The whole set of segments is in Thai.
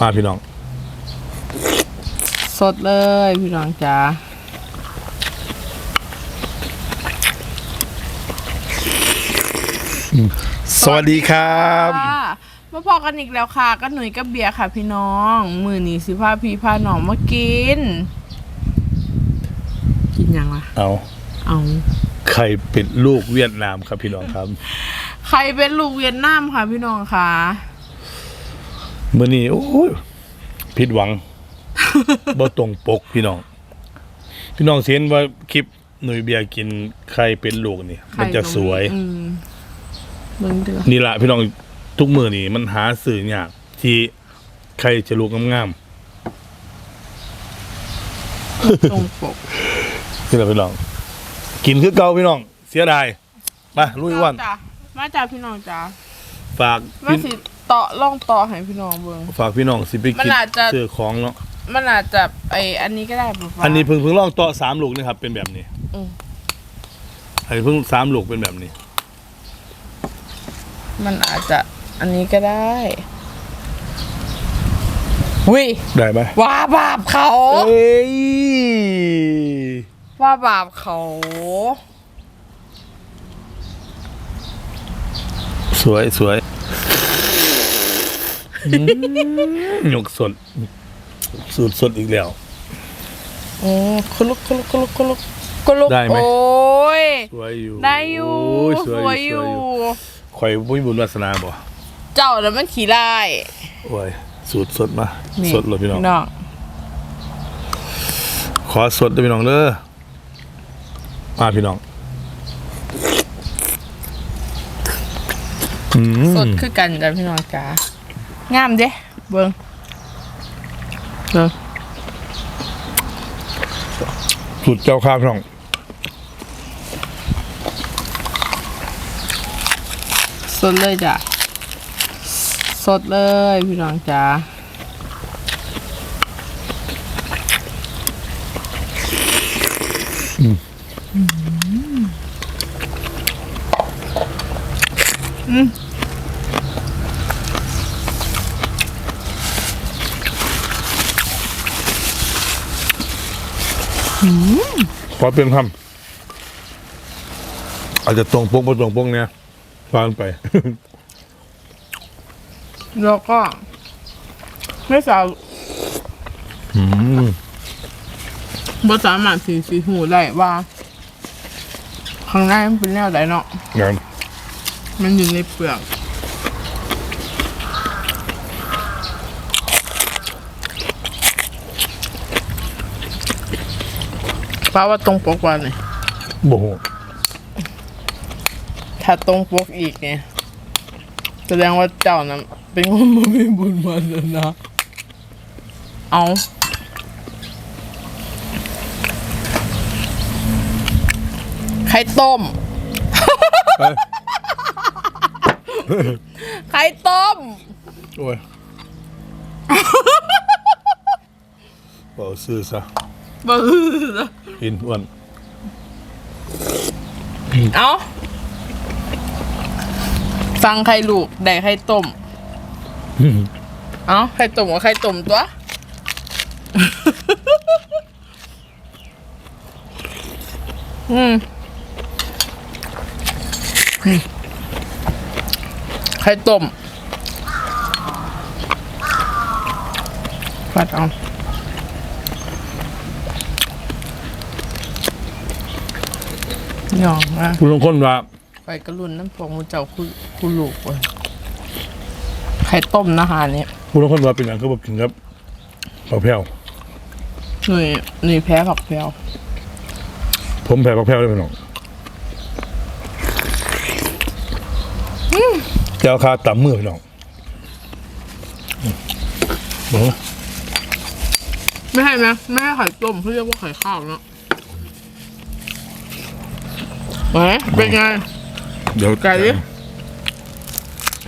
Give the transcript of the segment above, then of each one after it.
มาพี่น้อง สดเลยพี่น้องจ้าสวัสดีครับ ค่ะมาพอกันอีกแล้วค่ะก็หนุ่ยกับเบียร์ค่ะ พี่น้อง มือนี้สิพาพี่พาน้องมากิน กินยังล่ะเอาเอา ไข่เป็ดลูกเวียดนามครับพี่น้องครับ ใครเป็นลูกเวียดนามค่ะพี่น้องค่ะเมื่อนี้โอ้ยผิดหวังบ่ตรงปกพี่น้อง พี่น้องเห็นว่าคลิปหนุ่ยเบียร์กินไข่เป็ดลูกนี่มันจะสวยอืมเบิ่งเดือนี่ละพี่น้องทุกมือนี่มันหาสื่อยากที่ใครจะลูกงามตรงปกๆนี่แหละพี่น้อง กินคือเก่าพี่น้อง เสียดายมาลุยอ้วันจ้ะมาจ้าพี่น้องจ้าฝากมาพี่สิ ต่อล่องต่อให้พี่น้องเบิ่ง ฝากพี่น้องสิไปมันกินอาจจะ ซื้อของเนาะมันอาจจะไออันนี้ก็ได้ปะฟ้าอันนี้เพิ่งเพิ่งลองต่อสามลูกนะครับ เป็นแบบนี้อืม อันนี้เพิ่งสามลูกเป็นแบบนี้ มันอาจจะอันนี้ก็ได้วิได้ไหมว่าบาปเขาเอ้ยว่าบาปเขาสวยสวยอืม หยกสดสูตรสดอีกแล้วอืมคุลุกคุลุกคุลุกคุลุกคุลุกได้ไหม โอ้ย สวยอยู่ได้อยู่โอ้สวยอยู่ข่อยบุญบุญวาสนาบ่เจ้าแล้วมันขี่ได้โอ้ยสูตรสดมานี่สดเลยพี่น้องน้อง ขอสดด้วยพี่น้องเด้อมาพี่น้องอืมสดคือกันจ้ะพี่น้องจ้า งามเด้เบิ่งเบิ่งสูตรเจ้าข้าวพี่น้องสดเลยจ้ะ สดเลยพี่น้องจ้า ขอเปลี่ยนคำอาจจะตรงปกบ่ตรงปกเนี่ยฟังไป แล้วก็ ไม่สาวอืมบ่สามารถสีสีหูได้ว่าข้างในมันเป็นแนวใดเนาะงานมันอยู่ในเปลือก ป้าว่าตรงปกว่านี่โอ้โหถ้าตรงปกอีกเนี่ยแสดงว่าเจ้านั้นเป็นคนบ่มีบุญมาแล้วนะ เอาไข่ต้มเอ้ยไข่ต้ม โอ้ยบอกซื้อซะบื้อกิ นอ้วนเอาสั่งไข่ลูกได้ไข่ต้ม เอาไข่ต้มกับไข่ต้มตัว อืมอืมไข่ต้มฟัดเอา ย่องอะคุณลงคนว่าไปกระลุนน้ำพองมูเจ้าคุณคุณลูกเว้ยไข่ต้มนะคะเนี่ยคุณลงคนว่าเป็นอย่างคือแบบถึงครับผักแพรวหนุ่ยหนุ่ยแพ้ผักแพรวผมแผ่ผักแพรวเลยพี่น้องเจ้าคาต่ำมือพี่น้องอืมเบิ่งนะไม่ให้ไหมไม่ให้ไข่ต้มเขาเรียกว่าไข่ข้าวเนาะ เป็นไง เดี๋ยวไก่ดิ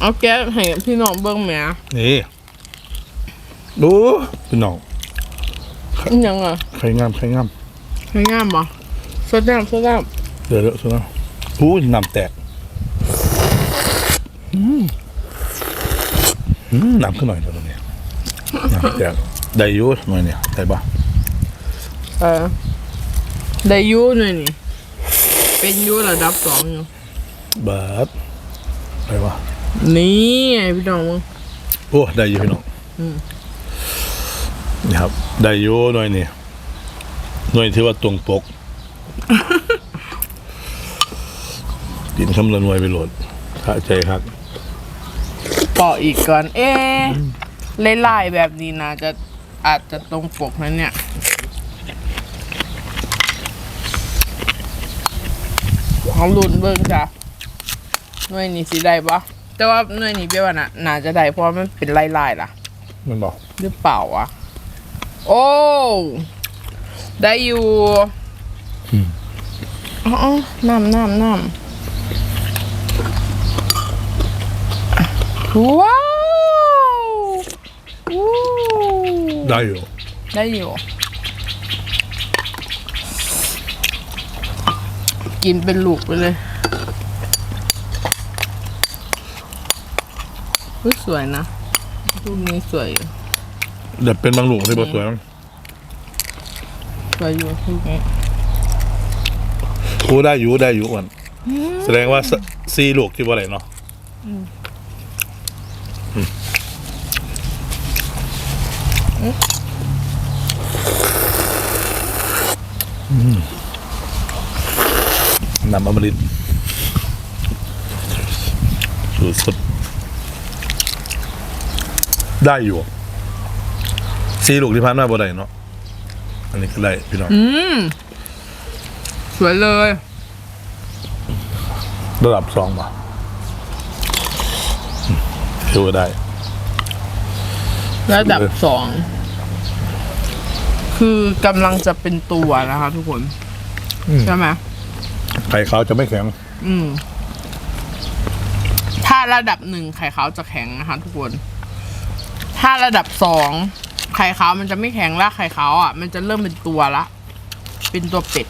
เอาแก๊สให้พี่น้องเบิ้งแหมนี่ ดูพี่น้องอิหยังอะไข่งามไข่งามไข่งามปะสดน้ำสดน้เดี๋ยวเดี๋ยวสุดแล้วหูยน้ำแตกอืมอืมน้ำขึ้นหน่อยเดี๋ยวตรงนี้แต่ได้อยุหน่อยเนี่ยได้ปะเออได้อยูหน่อยนี่ เป็นอยูระดับสองอยู่เบิร์ดได้ปะนี่ไงพี่น้องมึงโอ้ได้อยู่พี่น้องอืมนี่ครับ ได้อยู่หน่อยนี่หน่อยที่ว่าตรงปกกินคำละหน่วยไปโหลดถ้าใจครับต่ออีกก่อน เอ๊ะไล่ๆแบบนี้นะจะอาจจะตรงปกนั้นเนี่ย เอาลุ่นเบิ่งจ้ะหน่วยนี้สิได้ปะแต่ว่าหน่วยนี้เปี้ยว่าน่ะน่าจะได้เพราะว่ามันเป็นไล่ๆล่ะ มันบอกหรือเปล่าวะโอ้ได้อยู่อ๋อน้ำน้ำน้ำว้าววู้ได้อยู่ได้อยู่ กินเป็นลูกไปเลยอุ๊ยสวยนะรูปนี้สวยอยู่เดี๋ยวเป็นบางหลุมที่บสวยมั้งสวยอยู่รูปนี้โอ้ได้อยู่ได้อยู่อ้วนแสดงว่าสซีลูกที่ว่าอะไรเนาะอืมอืม น้ำอมฤตสุดสุดได้อยู่ซีลูกที่พันมาบ่ได้เนาะอันนี้ก็ได้พี่น้องอืมสวยเลย ระดับสองป่ะถือว่าได้ ระดับสอง คือกำลังจะเป็นตัวนะคะทุกคนอืมใช่ไหม ไข่ขาวจะไม่แข็ง อืม ถ้าระดับหนึ่งไข่ขาวจะแข็งนะคะทุกคน ถ้าระดับสองไข่ขาวมันจะไม่แข็งละไข่ขาวอะ มันจะเริ่มเป็นตัวละ เป็นตัวเป็ด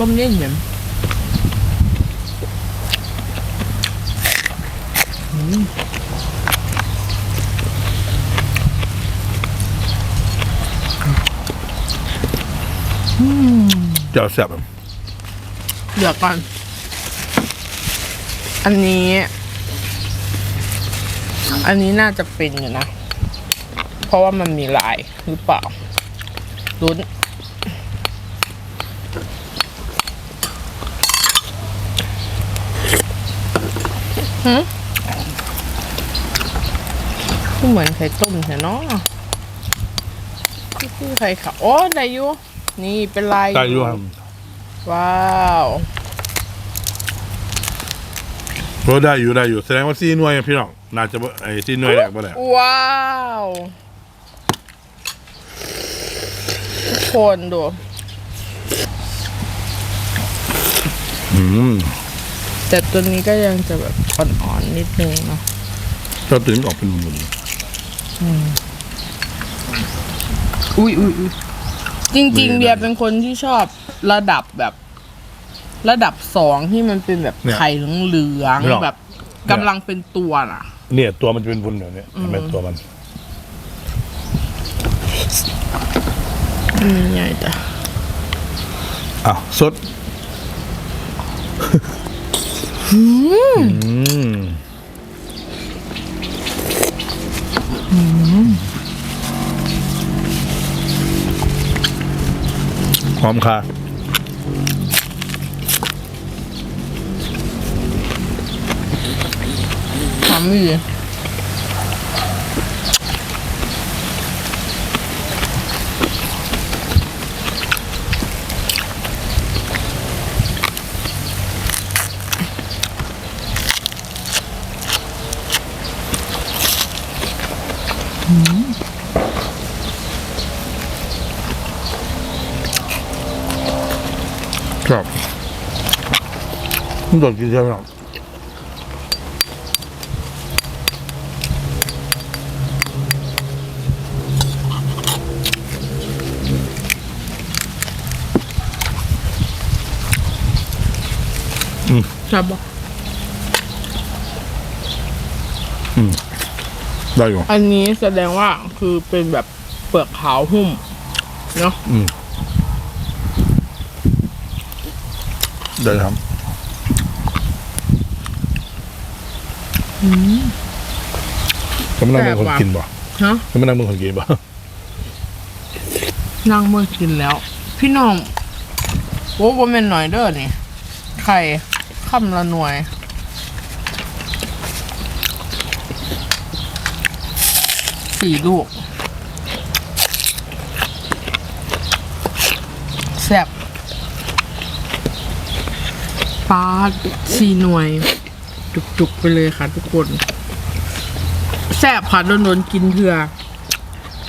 ลมเย็นเหมือน เจ้าแซ่บเดี๋ยวก่อน อันนี้ อันนี้น่าจะเป็นอยู่นะ เพราะว่ามันมีลายหรือเปล่าลุ้นหืมเหมือนไข่ต้มแต่เนาะคือไข่ขาวโอ้ได้อยู่ นี่เป็นลายได้อยู่ครับว้าวโอ้ได้อยู่ได้อยู่แสดงว่าซีหน่วยอะพี่น้องน่าจะบ่ไอ้ซีหน่วยแรกบ่ได้ว้าวทุกคนดูอืมแต่ตัวนี้ก็ยังจะแบบอ่อนๆนิดนึงเนาะเจ้าตื่นออกเป็นหมุนอุ้ยอุ้ยอุ้ย จริง ๆเบียร์เป็นคนที่ชอบระดับแบบ ระดับสองที่มันเป็นแบบไข่เหลืองๆแบบกำลังเป็นตัวน่ะ เนี่ยตัวมันจะเป็นวุ้นแบบเนี้ยเห็นไหมตัวมัน อืมใหญ่จ้ะอ้าวสดอืม หอมค่ะทำไม่ดี ครับมันโดดกินใช่ไหมครับอืมใช่ปะได้อยู่อันนี้แสดงว่าคือเป็นแบบเปลือกขาวหุ้มเนาะอืม ได้ครับก็ไม่นั่งเป็นคนกินบ่ฮะก็ไม่นั่งเป็นคนกินบ่นั่งเมื่อกินแล้ว พี่น้องโอ้โหเป็นหน่อยเด้อนี่ไข่คำละหน่วยสี่ลูกแซ่บ ปลาสี่หน่วย จุกๆไปเลยค่ะ ทุกคน แซ่บค่ะโดนๆกินเถื่อ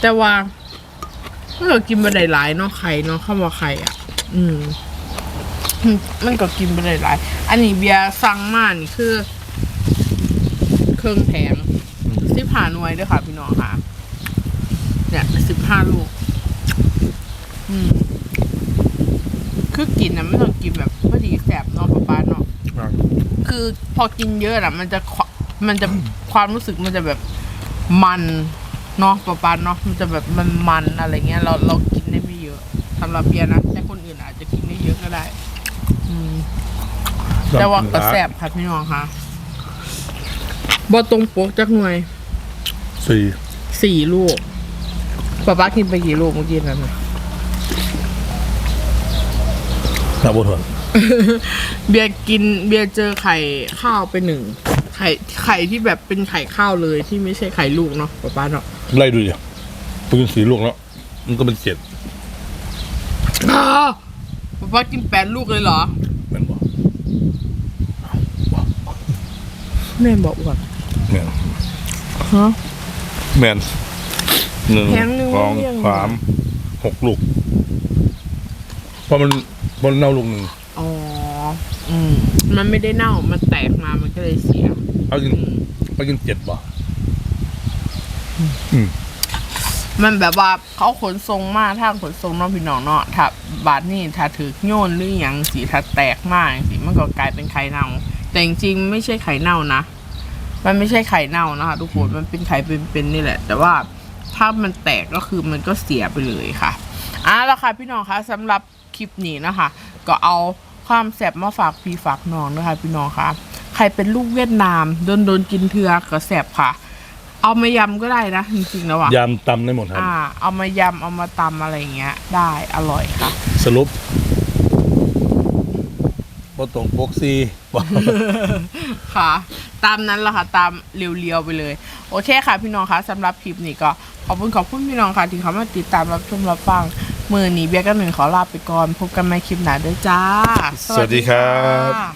แต่ว่ามันก็กินไปหลายๆเนาะไข่เนาะข้าวว่าไข่อะ อืม มันก็กินไปหลายๆอันนี้เบียร์สั่งมานี่คือ เครื่องแผงสิบห้าหน่วยด้วยค่ะ พี่น้องค่ะ เนี่ยสิบห้าลูก อืม คือกินนะไม่ต้องกินแบบพอดีแสบเนาะป้าป้าเนาะ คือพอกินเยอะอะมันจะควมันจะความรู้สึกมันจะแบบมันเนาะปะปานเนาะมันจะแบบมันมันอะไรเงี้ย เราเรากินได้ไม่เยอะสำหรับเบียร์นะแต่คนอื่นอาจจะกินได้เยอะก็ได้ อืม แต่ว่าก็แสบค่ะพี่น้องค่ะบอตรงปกจักหน่วยสี่สี่ลูกป้าป้ากินไปกี่ลูกเมื่อกี้นั้นน่ะ นับบ่ถ้วน เบียร์กินเบียร์เจอไข่ข้าวไปหนึ่งไข่ไข่ที่แบบเป็นไข่ข้าวเลยที่ไม่ใช่ไข่ลูกเนาะป้าป้าเนาะไล่ดูดิไปกินสีลูกแล้ว มันก็เป็นเจ็ดอ้าวป๊าป๊ากินแปดลูกเลยเหรอแม่นบ่แม่บอกว่าแม่นฮะแม่นหนึ่งแพงหนึ่งสองเรียงสามหกลูกเพราะมันเพราะมันเน่าลูกหนึ่ง อ๋ออืมมันไม่ได้เน่า มันแตกมา มันก็เลยเสียเอากินอืมเอากินเจ็ดบ่มันแบบว่าเขาขนทรงมากถ้าขนทรงเน้องพี่น้องเนาะถ้าบาดนี่ถ้าถือโยนหรืออย่างสีถ้าแตกมากสิมันก็กลายเป็นไข่เน่า แต่จริงๆไม่ใช่ไข่เน่านะ มันไม่ใช่ไข่เน่านะคะทุกคนมันเป็นไข่เป็นๆนี่แหละ แต่ว่าถ้ามันแตกก็คือมันก็เสียไปเลยค่ะอะแล้วค่ะพี่น้องคะสำหรับคลิปนี้นะคะ ก็เอา ความแสบมาฝากพี่ฝากน้องนะคะพี่น้องคะใครเป็นลูกเวียดนามโดนโดนๆกินเถือก็แสบค่ะ เอามายำก็ได้นะจริงๆแล้วอะยำตำได้หมดครับ อ่า เอามายำเอามาตำอะไรอย่างเงี้ย ได้อร่อยค่ะ สรุปบ่ตรงปกซีบ่ค่ะ ตามนั้นแหละค่ะ ตามเรียวๆไปเลย โอเคค่ะพี่น้องคะสำหรับคลิปนี้ก็ขอบคุณขอบคุณพี่น้องค่ะที่เขามาติดตามรับชมรับฟัง มือนี้เบียร์กันหนึ่งขอลาไปก่อน พบกันใหม่คลิปหน้าด้วยจ้า สวัสดีครับค่ะ